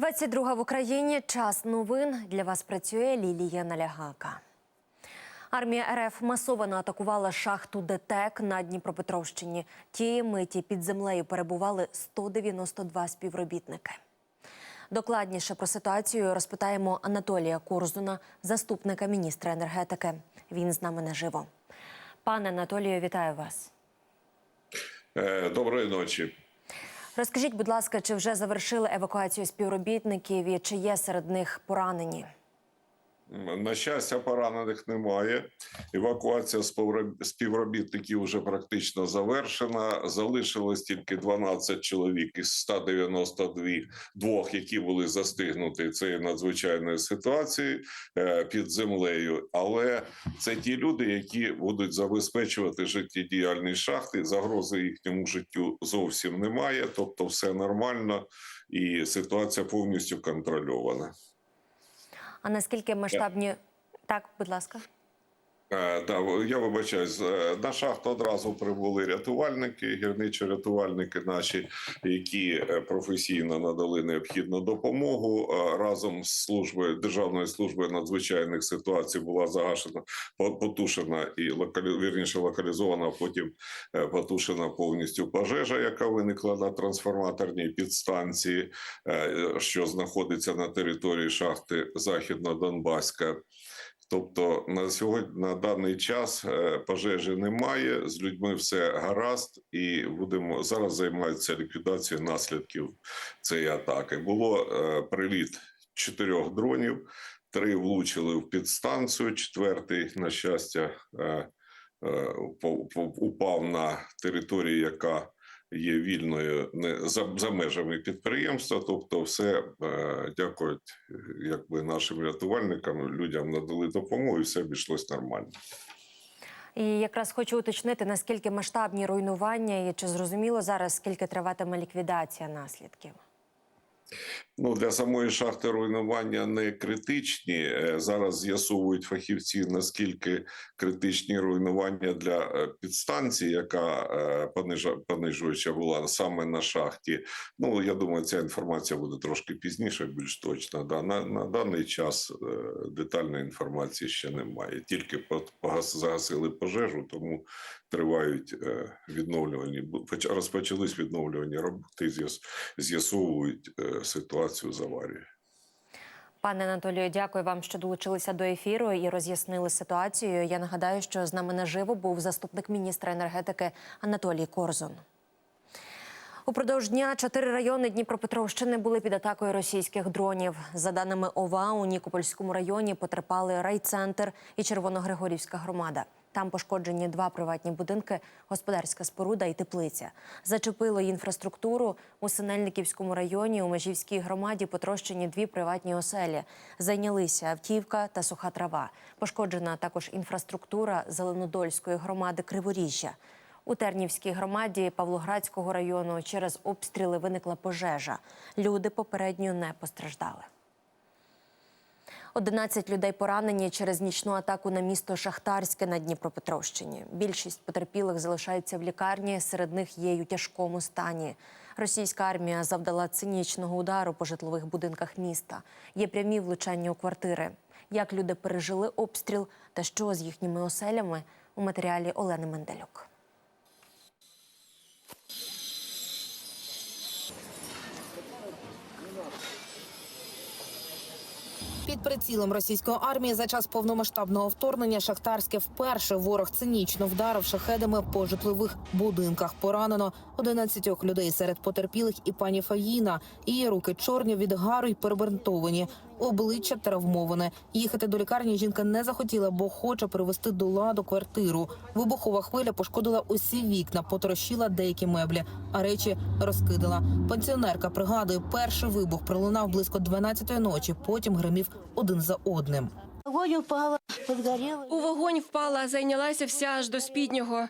22 в Україні. Час новин. Для вас працює Лілія Налягака. Армія РФ масово атакувала шахту ДТЕК на Дніпропетровщині. Тієї миті під землею перебували 192 співробітники. Докладніше про ситуацію розпитаємо Анатолія Корзуна, заступника міністра енергетики. Він з нами наживо. Пане Анатолію, вітаю вас. Е, Доброї ночі. Розкажіть, будь ласка, чи вже завершили евакуацію співробітників і чи є серед них поранені? На щастя, поранених немає. Евакуація співроб- співробітників вже практично завершена. Залишилось тільки 12 чоловік із 192, двох, які були застигнуті цією надзвичайною ситуацією е, під землею. Але це ті люди, які будуть забезпечувати життєдіяльність шахти. Загрози їхньому життю зовсім немає. Тобто, все нормально і ситуація повністю контрольована. А наскільки масштабні так, будь ласка. Е, Да, я вибачаюсь. Е, На шахту одразу прибули рятувальники, гірничо-рятувальники наші, які е, професійно надали необхідну допомогу. Разом з службою Державною службою надзвичайних ситуацій була загашена, потушена і локалі... вірніше локалізована, а потім потушена повністю пожежа, яка виникла на трансформаторній підстанції, що знаходиться на території шахти Західно-Донбаська. Тобто на сьогодні на даний час е, пожежі немає, з людьми все гаразд, і будемо зараз займатися ліквідацією наслідків цієї атаки. Було е, приліт чотирьох дронів, три влучили в підстанцію, четвертий, на щастя, е, е, упав- на території, яка є вільною не за, за межами підприємства. Тобто, все е, дякують е, якби нашим рятувальникам, людям надали допомогу, і все обійшлось нормально. І якраз хочу уточнити, наскільки масштабні руйнування і чи зрозуміло зараз, скільки триватиме ліквідація наслідків. Ну для самої шахти руйнування не критичні. Е, Зараз з'ясовують фахівці наскільки критичні руйнування для е, підстанції, яка е, понижа- понижуюча була саме на шахті. Ну я думаю, ця інформація буде трошки пізніше, більш точна. Да на, на даний час детальної інформації ще немає. Тільки погас- загасили пожежу, тому тривають е, відновлювані розпочались відновлювані роботи. З'ясовують е, ситуацію з аварією. Пане Анатолію, дякую вам, що долучилися до ефіру і роз'яснили ситуацію. Я нагадаю, що з нами наживо був заступник міністра енергетики Анатолій Корзун. Упродовж дня чотири райони Дніпропетровщини були під атакою російських дронів. За даними ОВА, у Нікопольському районі потерпали райцентр і Червоногригорівська громада. Там пошкоджені два приватні будинки, господарська споруда і теплиця. Зачепило інфраструктуру у Синельниківському районі. У Межівській громаді потрощені дві приватні оселі. Зайнялися автівка та суха трава. Пошкоджена також інфраструктура Зеленодольської громади Криворіжжя. У Тернівській громаді Павлоградського району через обстріли виникла пожежа. Люди попередньо не постраждали. 11 людей поранені через нічну атаку на місто Шахтарське на Дніпропетровщині. Більшість потерпілих залишаються в лікарні. Серед них є й у тяжкому стані. Російська армія завдала цинічного удару по житлових будинках міста. Є прямі влучання у квартири. Як люди пережили обстріл та що з їхніми оселями у матеріалі Олени Менделюк. Під прицілом російської армії за час повномасштабного вторгнення Шахтарське вперше ворог цинічно вдарив шахедами по житлових будинках. Поранено 11 людей серед потерпілих і пані Фаїна. Її руки чорні від гару й перебинтовані, обличчя травмоване. Їхати до лікарні жінка не захотіла, бо хоче привести до ладу квартиру. Вибухова хвиля пошкодила усі вікна, потрощила деякі меблі, а речі розкидала. Пенсіонерка пригадує, перший вибух пролунав близько 12-ї ночі. Потім гримів один за одним. Огонь упала, подгорела. У вогонь впала, зайнялася вся аж до спіднього.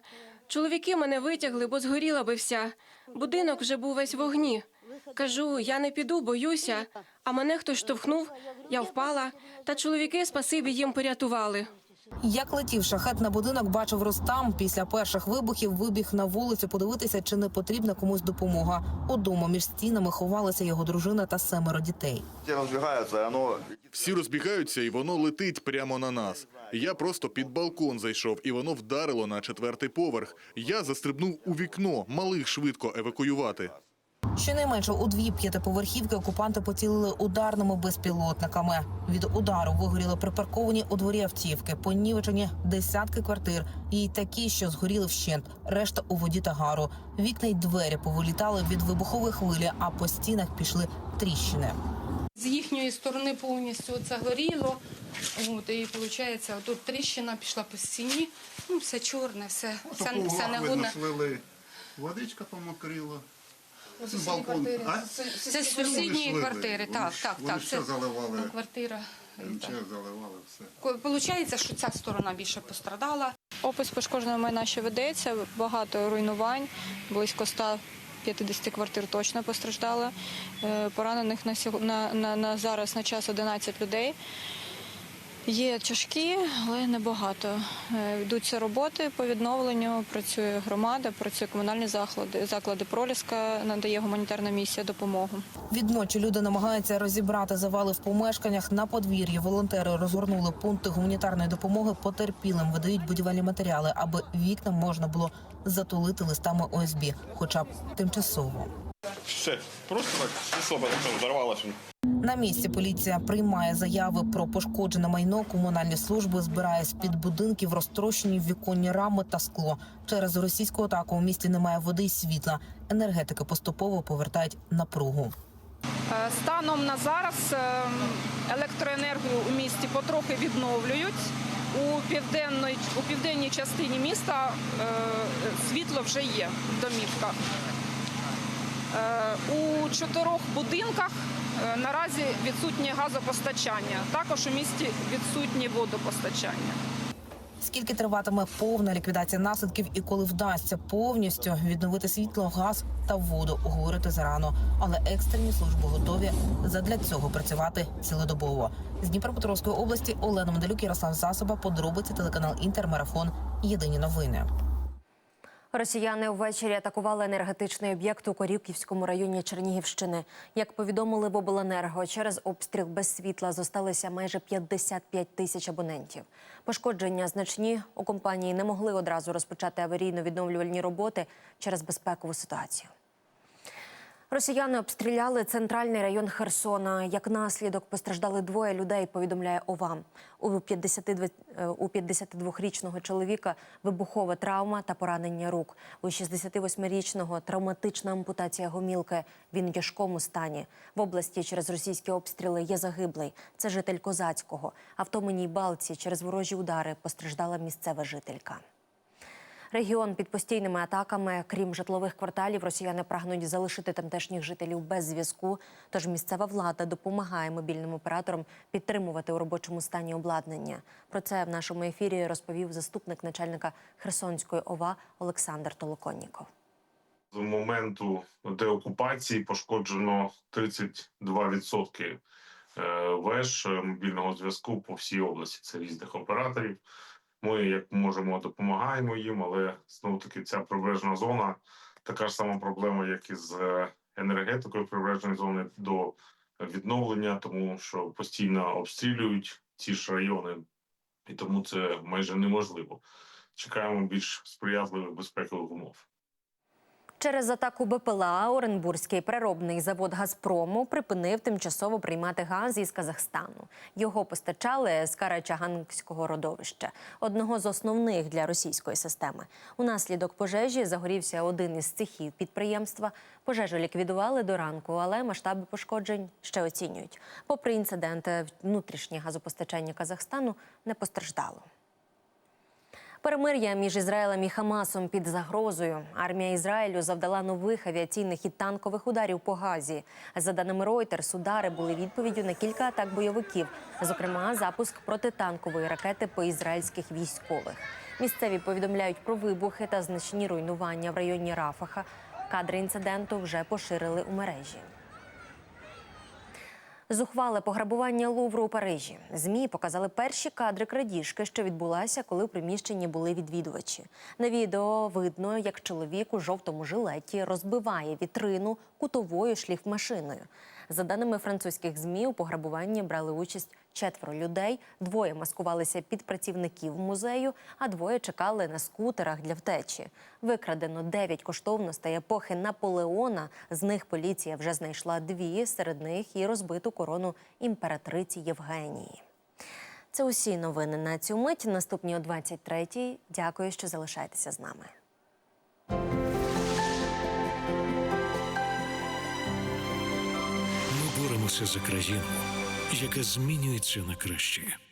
Чоловіки мене витягли, бо згоріла би вся. Будинок вже був весь вогні. Кажу, я не піду, боюся. А мене хтось штовхнув, я впала. Та чоловіки, спасибі, їм порятували. Як летів шахет на будинок, бачив Рустам. Після перших вибухів вибіг на вулицю подивитися, чи не потрібна комусь допомога. Удома між стінами ховалася його дружина та семеро дітей. Все разбегаются, и Всі розбігаються, і воно летить прямо на нас. Я просто під балкон зайшов, і воно вдарило на четвертий поверх. Я застрибнув у вікно, малих швидко евакуювати. Щонайменше у дві п'ятиповерхівки окупанти поцілили ударними безпілотниками. Від удару вигоріли припарковані у дворі автівки, понівечені десятки квартир, і такі, що згоріли вщент. Решта у воді та гару. Вікна й двері повилітали від вибухової хвилі, а по стінах пішли тріщини. З їхньої сторони повністю це горіло. От, і виходить, тут тріщина пішла по стіні. Ну, все чорне, все, все, все негодне. Водичка помокрила. Сусідні балкон. квартири. А? Це з сусідньої Вони квартири, ж так, так, Вони так. все заливали. ну, квартира. МЧ заливали все. Виходить, що ця сторона більше пострадала. Опис пошкодженого майна ще ведеться, багато руйнувань, близько 150 квартир точно постраждали. Е, Поранених на, сього- на, на, на зараз на час 11 людей. Є тяжкі, але небагато. Е, Йдуться роботи по відновленню, працює громада, працює комунальні заклади, заклади Проліска, надає гуманітарна місія допомогу. Відночі люди намагаються розібрати завали в помешканнях. На подвір'ї волонтери розгорнули пункти гуманітарної допомоги потерпілим, видають будівельні матеріали, аби вікна можна було затулити листами ОСБ, хоча б тимчасово. Все, просто так слабо так взорвалося. На місці поліція приймає заяви про пошкоджене майно. Комунальні служби збирає з під будинків розтрощені віконні рами та скло. Через російську атаку у місті немає води й світла. Енергетики поступово повертають напругу. Е, Станом на зараз е, електроенергію у місті потрохи відновлюють. У південної у південній частині міста е, світло вже є в домівках. Е, У чотирьох будинках е, наразі відсутнє газопостачання. Також у місті відсутнє водопостачання. Скільки триватиме повна ліквідація наслідків і коли вдасться повністю відновити світло, газ та воду, говорити зарано. Але екстрені служби готові задля цього працювати цілодобово. З Дніпропетровської області Олена Медалюк, Ярослав Засоба, подробиці телеканал Інтермарафон. Єдині новини. Росіяни ввечері атакували енергетичний об'єкт у Корівківському районі Чернігівщини. Як повідомили в обленерго, через обстріл без світла зосталися майже 55 тисяч абонентів. Пошкодження значні у компанії не могли одразу розпочати аварійно-відновлювальні роботи через безпекову ситуацію. Росіяни обстріляли центральний район Херсона. Як наслідок постраждали двоє людей. Повідомляє ОВА. У 52 е, 52-річного чоловіка вибухова травма та поранення рук. У 68-річного травматична ампутація гомілки. Він в тяжкому стані. В області через російські обстріли є загиблий. Це житель Козацького. А в Томиній Балці через ворожі удари постраждала місцева жителька. Регіон під постійними атаками, крім житлових кварталів, росіяни прагнуть залишити тамтешніх жителів без зв'язку. Тож місцева влада допомагає мобільним операторам підтримувати у робочому стані обладнання. Про це в нашому ефірі розповів заступник начальника Херсонської ОВА Олександр Толоконніков. З моменту деокупації пошкоджено 32% е, веж е, мобільного зв'язку по всій області. Це різних операторів. Ми як можемо допомагаємо їм, але знову таки ця прибережна зона така ж сама проблема, як і з е, енергетикою прибережної зони до відновлення, тому що постійно обстрілюють ці ж райони, і тому це майже неможливо. Чекаємо більш сприятливих безпекових умов. Через атаку БПЛА Оренбурзький переробний завод Газпрому припинив тимчасово приймати газ із Казахстану. Його постачали з Карачаганського родовища, одного з основних для російської системи. Унаслідок пожежі загорівся один із цехів підприємства. Пожежу ліквідували до ранку, але масштаби пошкоджень ще оцінюють. Попри інцидент, внутрішнє газопостачання Казахстану не постраждало. Перемир'я між Ізраїлем і Хамасом під загрозою. Армія Ізраїлю завдала нових авіаційних і танкових ударів по Газі. За даними Reuters, удари були відповіддю на кілька атак бойовиків, зокрема запуск протитанкової ракети по ізраїльських військових. Місцеві повідомляють про вибухи та значні руйнування в районі Рафаха. Кадри інциденту вже поширили у мережі. Зухвале пограбування Лувру у Парижі. Змі показали перші кадри крадіжки, що відбулася, коли в приміщенні були відвідувачі. На відео видно, як чоловік у жовтому жилеті розбиває вітрину кутовою шліфмашиною. За даними французьких змі, у пограбуванні брали участь четверо людей. Двоє маскувалися під працівників музею, а двоє чекали на скутерах для втечі. Викрадено дев'ять коштовностей епохи Наполеона. З них поліція вже знайшла дві, серед них і розбиту корону імператриці Євгенії. Це усі новини на цю мить. Наступні о 23-й. Дякую, що залишаєтеся з нами. Ми за країну, яка змінюється на краще.